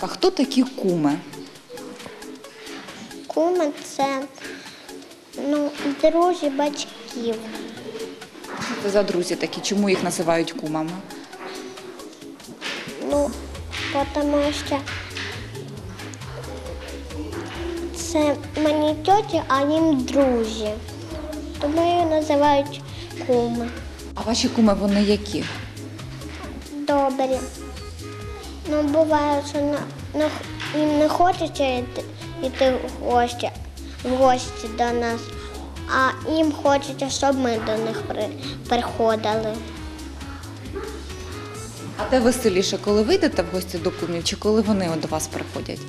А хто такі куми? Куми це ну, друзі батьків. Що це за друзі такі? Чому їх називають кумами? Ну, тому що це мені тьоті, а їм друзі. Тому їх називають куми. А ваші куми вони які? Добрі. Ну, буває, що на, на, їм не хочеться йти, йти в гості, в гості до нас, а їм хочеться, щоб ми до них при, приходили. А де веселіше, коли ви йдете в гості до кумів, чи коли вони до вас приходять?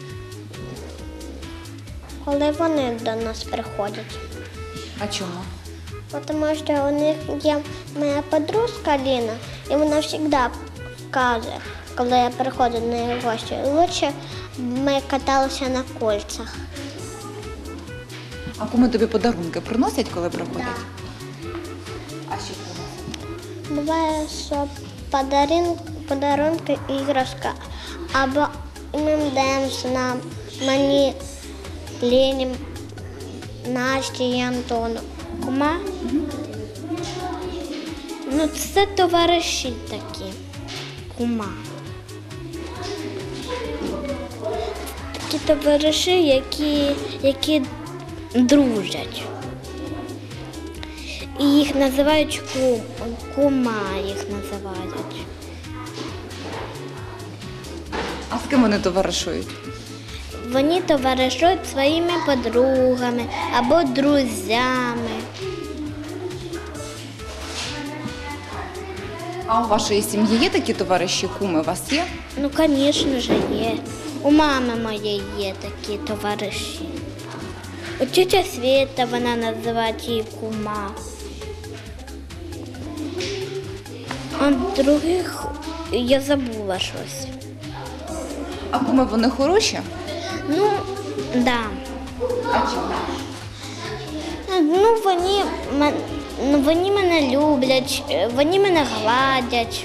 Коли вони до нас приходять. А чому? Тому що у них є моя подружка Ліна, і вона завжди каже, коли я приходжу на гості, лучше ми каталися на кольцях. А куми тобі подарунки приносять, коли приходять? А що приносять? Буває, що подарин, подарунки іграшка, або ми йдемо на мені Лені, Насті і Антону. Кума? Ну, це товариші такі. Кума. Такі товариші, які, які дружать. І їх називають кум, кума їх називають. А з ким вони товаришують? Вони товаришують своїми подругами або друзями. А у вашої сім'ї є такі товариші куми? У вас є? Ну, звісно ж, є. У мами моєї є такі товариші. У тітя Світа вона називає її кума. А других я забула щось. А куми вони хороші? Ну, да. А чому? Ну, вони, ну, вони мене люблять, е, вони мене гладять.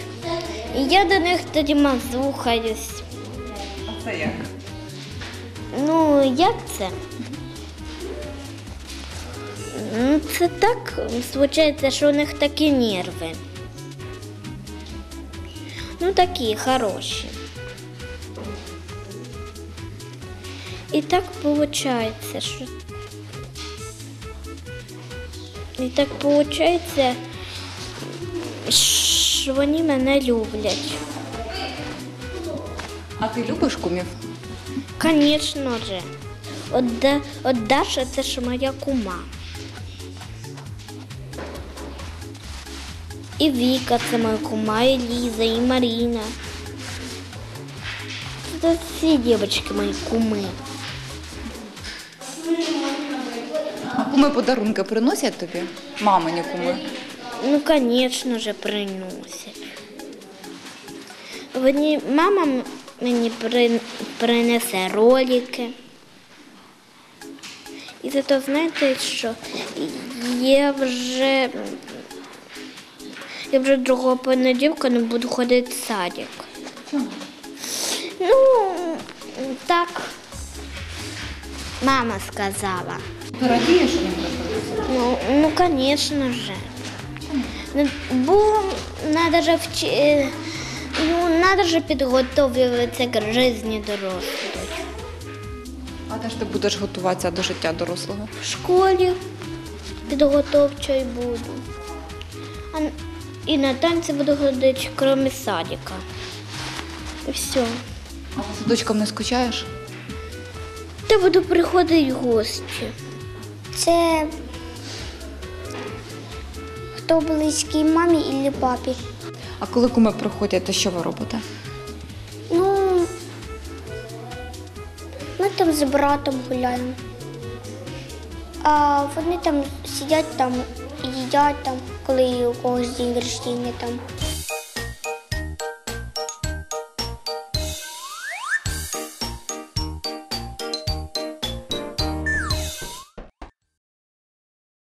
І я до них тоді мазухаюсь. Це як? Ну, як це? Ну, це так случається, що у них такі нерви. Ну, такі хороші. І так виходить, що. І так виходить, що вони мене люблять. А ти любиш кумів? Конечно же. От, Да- от Даша це ж моя кума. І Віка це моя кума, і Ліза, і Маріна. Це всі дівчатки мої куми. А куми подарунки приносять тобі? Мамині куми. Ну, конечно же, приносять. Вони, мама мені принесе ролики. І зато знаєте, що я вже, я вже другого понеділка не буду ходити в садик. Ну, так, мама сказала. Ти радієш, що він приходить? Ну, ну, конечно же. Ну, Бо надо же вчи... е, ну, надо же підготовлюватися к житті дорослої. А де ж ти будеш готуватися до життя дорослого? В школі підготовчою буду. А, і на танці буду ходити, крім садика. І все. А за садочком не скучаєш? Та буду приходити гості. Це хто близький мамі і папі. А коли куми приходять, то що ви робите? Ну, ми там з братом гуляємо. А вони там сидять там їдять там, коли у когось день рождення там.